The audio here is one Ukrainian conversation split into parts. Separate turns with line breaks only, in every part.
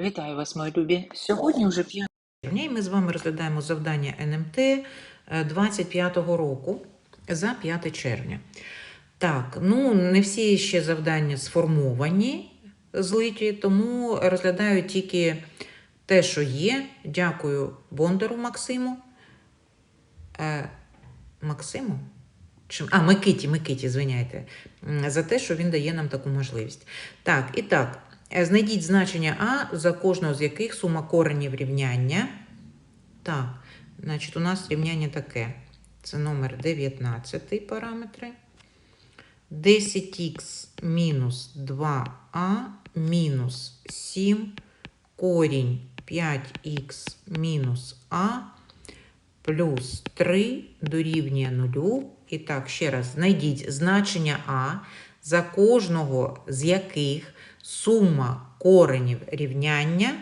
Вітаю вас, мої любі. Сьогодні вже 5
червня, і ми з вами розглядаємо завдання НМТ е, 25-го року за 5 червня. Так, ну не всі ще завдання сформовані, злиті, тому розглядаю тільки те, що є. Дякую Бондару Максиму. Е, Максиму? А, Микиті, Микиті, звиняйте, за те, що він дає нам таку можливість. Так, і так, е, знайдіть значення А, за кожного з яких сума коренів рівняння. Так, значить, у нас рівняння таке. Це номер 19 параметри. 10х мінус 2а мінус 7 корінь 5х мінус а плюс 3 дорівнює 0. І так, ще раз, знайдіть значення А, за кожного з яких сума коренів рівняння,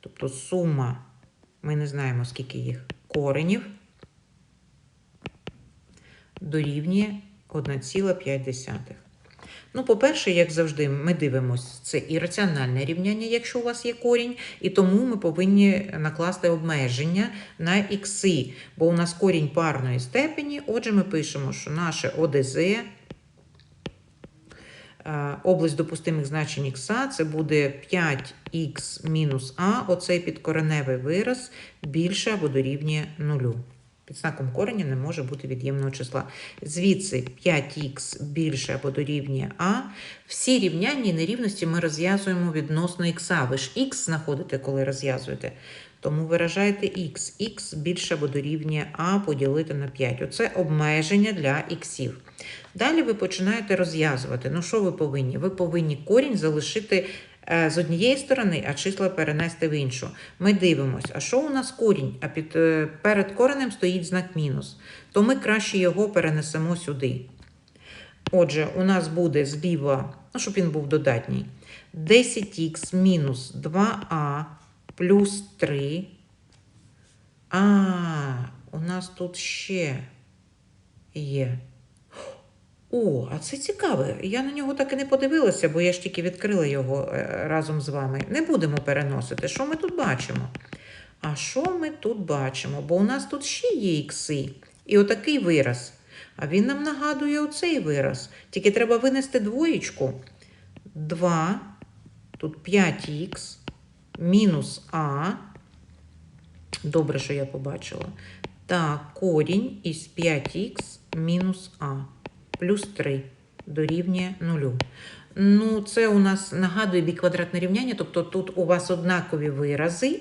тобто сума, ми не знаємо, скільки їх коренів, дорівнює 1,5. Ну, по-перше, як завжди, ми дивимося, це ірраціональне рівняння, якщо у вас є корінь, і тому ми повинні накласти обмеження на ікси, бо у нас корінь парної степені. Отже, ми пишемо, що наше ОДЗ, область допустимих значень ікса, це буде 5х мінус а, оцей підкореневий вираз більше або дорівнює нулю. Під знаком кореня не може бути від'ємного числа. Звідси 5х більше або дорівнює а. Всі рівняння і нерівності ми розв'язуємо відносно х. Ви ж х знаходите, коли розв'язуєте. Тому виражаєте х. х більше або дорівнює а поділити на 5. Оце обмеження для іксів. Далі ви починаєте розв'язувати. Ну, що ви повинні? Ви повинні корінь залишити з однієї сторони, а числа перенести в іншу. Ми дивимося, а що у нас корінь? А під, е, перед коренем стоїть знак мінус. То ми краще його перенесемо сюди. Отже, у нас буде зліва, ну, щоб він був додатній, 10х мінус 2а плюс 3. А, у нас тут ще є. О, а це цікаве. Я на нього так і не подивилася, бо я ж тільки відкрила його е, разом з вами. Не будемо переносити. Що ми тут бачимо? А що ми тут бачимо? Бо у нас тут ще є ікси. І отакий вираз. А він нам нагадує оцей вираз. Тільки треба винести двоєчку. 2, тут 5х, мінус а. Добре, що я побачила. Так, корінь із 5х мінус а плюс 3 дорівнює 0. Ну, це у нас нагадує біквадратне рівняння, тобто тут у вас однакові вирази.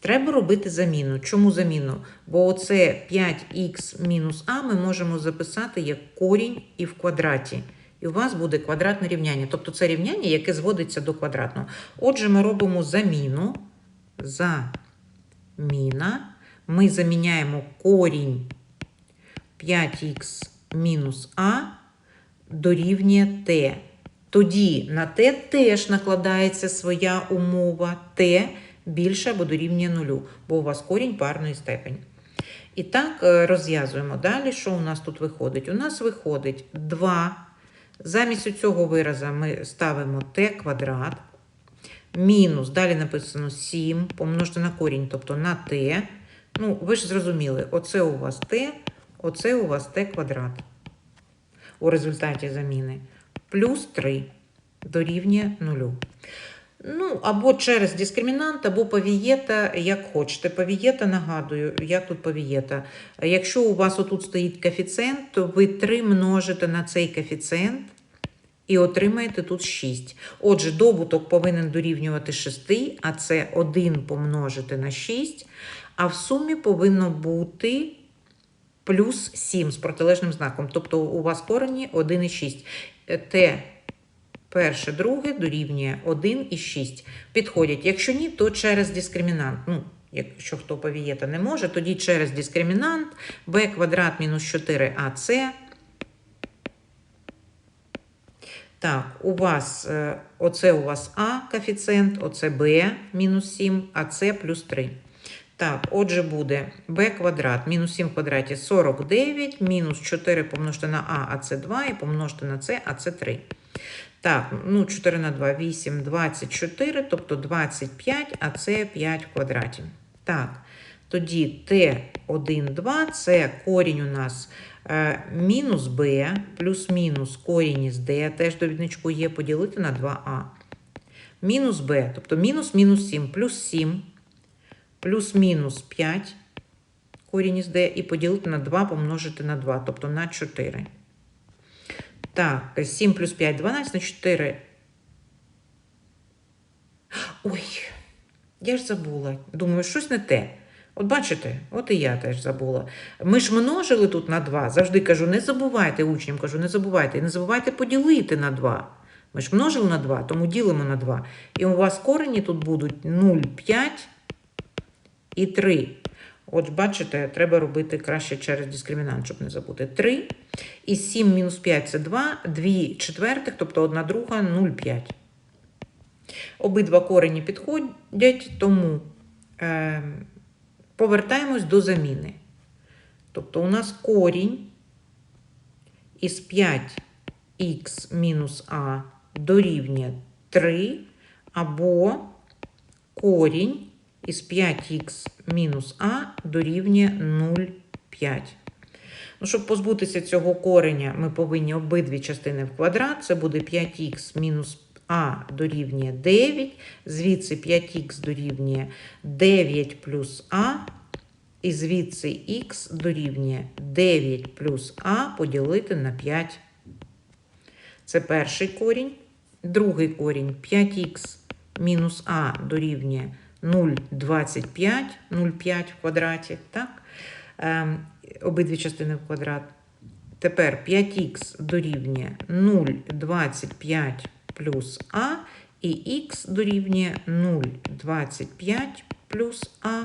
Треба робити заміну. Чому заміну? Бо оце 5х мінус а ми можемо записати як корінь і в квадраті. І у вас буде квадратне рівняння. Тобто це рівняння, яке зводиться до квадратного. Отже, ми робимо заміну. Заміна. Ми заміняємо корінь 5х мінус а дорівнює t. Тоді на t теж накладається своя умова t більше або дорівнює нулю, бо у вас корінь парної степені. І так, е, розв'язуємо далі. Що у нас тут виходить? У нас виходить 2. Замість цього вираза ми ставимо t квадрат. Мінус, далі написано 7, помножити на корінь, тобто на t. Ну, ви ж зрозуміли, оце у вас t, оце у вас t квадрат у результаті заміни. Плюс 3 дорівнює 0. Ну, або через дискримінант, або павієта, як хочете. Павієта, нагадую, як тут павієта. Якщо у вас отут стоїть коефіцієнт, то ви 3 множите на цей коефіцієнт і отримаєте тут 6. Отже, добуток повинен дорівнювати 6, а це 1 помножити на 6, а в сумі повинно бути плюс 7 з протилежним знаком. Тобто у вас корені 1 і 6. Т перше, друге дорівнює 1 і 6. Підходять. Якщо ні, то через дискримінант. Ну, якщо хто повієта не може, тоді через дискримінант b квадрат мінус 4ac. Так, у вас е, оце у вас А коефіцієнт, оце Б мінус 7, а С плюс 3. Так, отже, буде b квадрат мінус 7 в квадраті 49, мінус 4 помножити на а, а це 2, і помножити на С, а це 3. Так, ну 4 на 2, 8, 24, тобто 25, а це 5 квадратів. Так, тоді Т1, 2 це корінь у нас е, мінус b плюс-мінус корінь із d, теж довідничку є, поділити на 2а. Мінус b, тобто мінус мінус 7, плюс 7, плюс-мінус 5, корінь із d, і поділити на 2 помножити на 2, тобто на 4. Так, 7 плюс 5, 12 на 4. Ой, я ж забула. Думаю, щось не те. От бачите, от і я теж забула. Ми ж множили тут на 2. Завжди кажу, не забувайте учням, кажу, не забувайте. І не забувайте поділити на 2. Ми ж множили на 2, тому ділимо на 2. І у вас корені тут будуть 0, 5 і 3. От бачите, треба робити краще через дискримінант, щоб не забути. 3. І 7 мінус 5 це 2, 2 четвертих, тобто 1 друга 0,5. Обидва корені підходять, тому е, повертаємось до заміни. Тобто у нас корінь із 5х мінус а дорівнює 3, або корінь із 5х мінус а дорівнює 0,5. Ну, щоб позбутися цього кореня, ми повинні обидві частини в квадрат. Це буде 5х мінус а дорівнює 9, звідси 5х дорівнює 9 плюс а, і звідси х дорівнює 9 плюс а поділити на 5. Це перший корінь. Другий корінь 5х мінус а дорівнює 0,25, 0,5 в квадраті. Так? Ем, обидві частини в квадрат. Тепер 5х дорівнює 0,25 плюс а, і х дорівнює 0,25 плюс а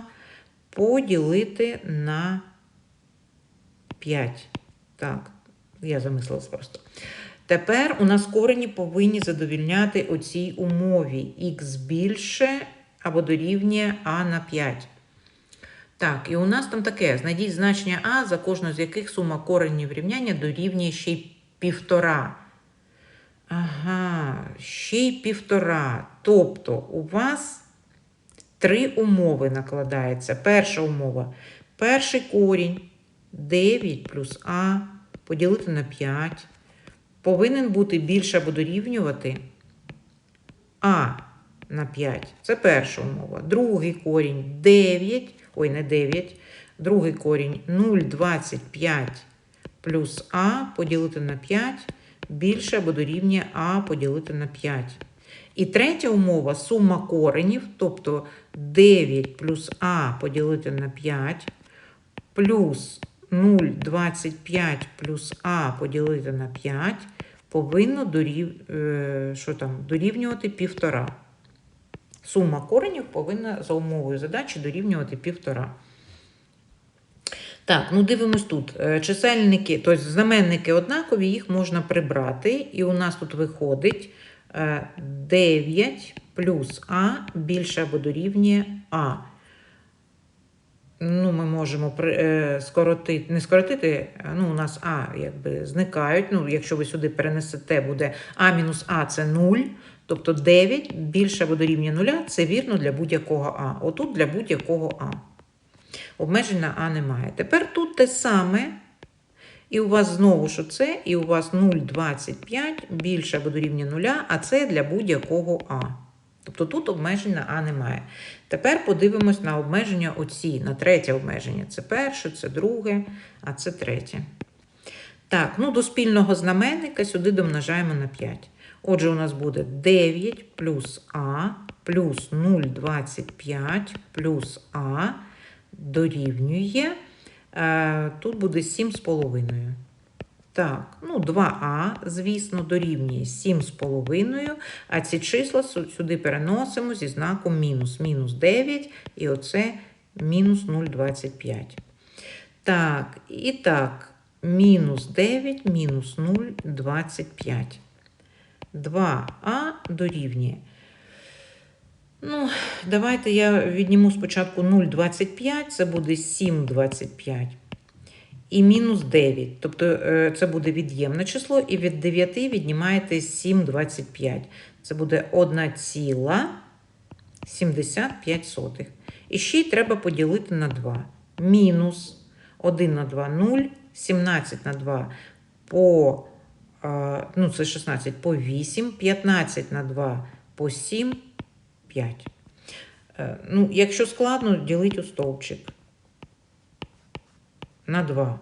поділити на 5. Так, я замислилась просто. Тепер у нас корені повинні задовільняти оцій умові х більше або дорівнює а на 5. Так, і у нас там таке: знайдіть значення А, за кожну з яких сума коренів рівняння дорівнює ще й півтора. Ага, ще й півтора. Тобто у вас три умови накладається. Перша умова. Перший корінь 9 плюс А поділити на 5. Повинен бути більше або дорівнювати А на 5. Це перша умова. Другий корінь 9, ой, не 9. Другий корінь 0,25 плюс А поділити на 5 більше або дорівнює А поділити на 5. І третя умова сума коренів, тобто 9 плюс А поділити на 5, плюс 0,25 плюс А поділити на 5, повинно дорів... е, що там, дорівнювати 1,5. Сума коренів повинна за умовою задачі дорівнювати 1,5. Так, ну дивимось тут. Е, Чисельники, тобто знаменники однакові, їх можна прибрати. І у нас тут виходить е, 9 плюс А більше або дорівнює А. Ну, ми можемо е, скоротити, не скоротити, ну, у нас А якби зникають. Ну, якщо ви сюди перенесете, буде А мінус А це 0. Тобто 9 більше або дорівнює 0, це вірно для будь-якого А. Отут для будь-якого А. Обмежень на А немає. Тепер тут те саме. І у вас знову ж оце, і у вас 0,25 більше або дорівнює 0, а це для будь-якого А. Тобто тут обмежень на А немає. Тепер подивимось на обмеження оці, на третє обмеження. Це перше, це друге, а це третє. Так, ну до спільного знаменника сюди домножаємо на 5. Отже, у нас буде 9 плюс А плюс 0,25 плюс А дорівнює. Е, тут буде 7,5. Так, ну 2а, звісно, дорівнює 7,5, а ці числа сюди переносимо зі знаком мінус. Мінус 9 і оце мінус 0,25. Так, і так, мінус 9, мінус 0,25. 2а дорівнює. Ну, давайте я відніму спочатку 0,25, це буде 7,25. І мінус 9. Тобто е, це буде від'ємне число, і від 9 віднімаєте 7,25. Це буде 1,75. І ще й треба поділити на 2. Мінус 1 на 2 0, 17 на 2 по, е, ну це 16 по 8, 15 на 2 по 7, 5. Е, Ну, якщо складно, ділить у стовпчик на 2.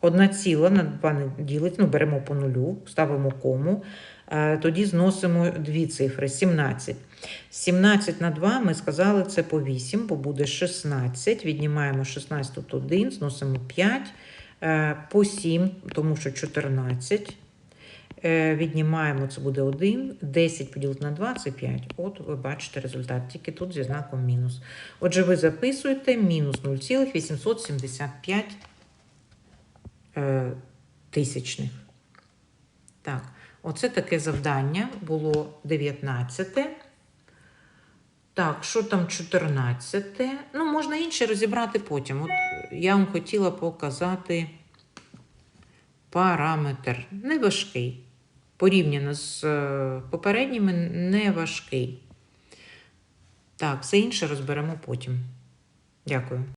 Одна ціла на 2 не ділить, ну, беремо по нулю, ставимо кому, е, тоді зносимо дві цифри 17. 17 на 2 ми сказали це по 8, бо буде 16. Віднімаємо 16 тут 1, зносимо 5, е, по 7, тому що 14. Е, Віднімаємо, це буде 1, 10 поділити на 2 це 5. От ви бачите результат, тільки тут зі знаком мінус. Отже, ви записуєте мінус 0,875 е, тисячних. Так, оце таке завдання було 19. Так, що там 14? Ну, можна інше розібрати потім. От я вам хотіла показати параметр. Не важкий. Порівняно з е, попередніми, не важкий. Так, все інше розберемо потім. Дякую.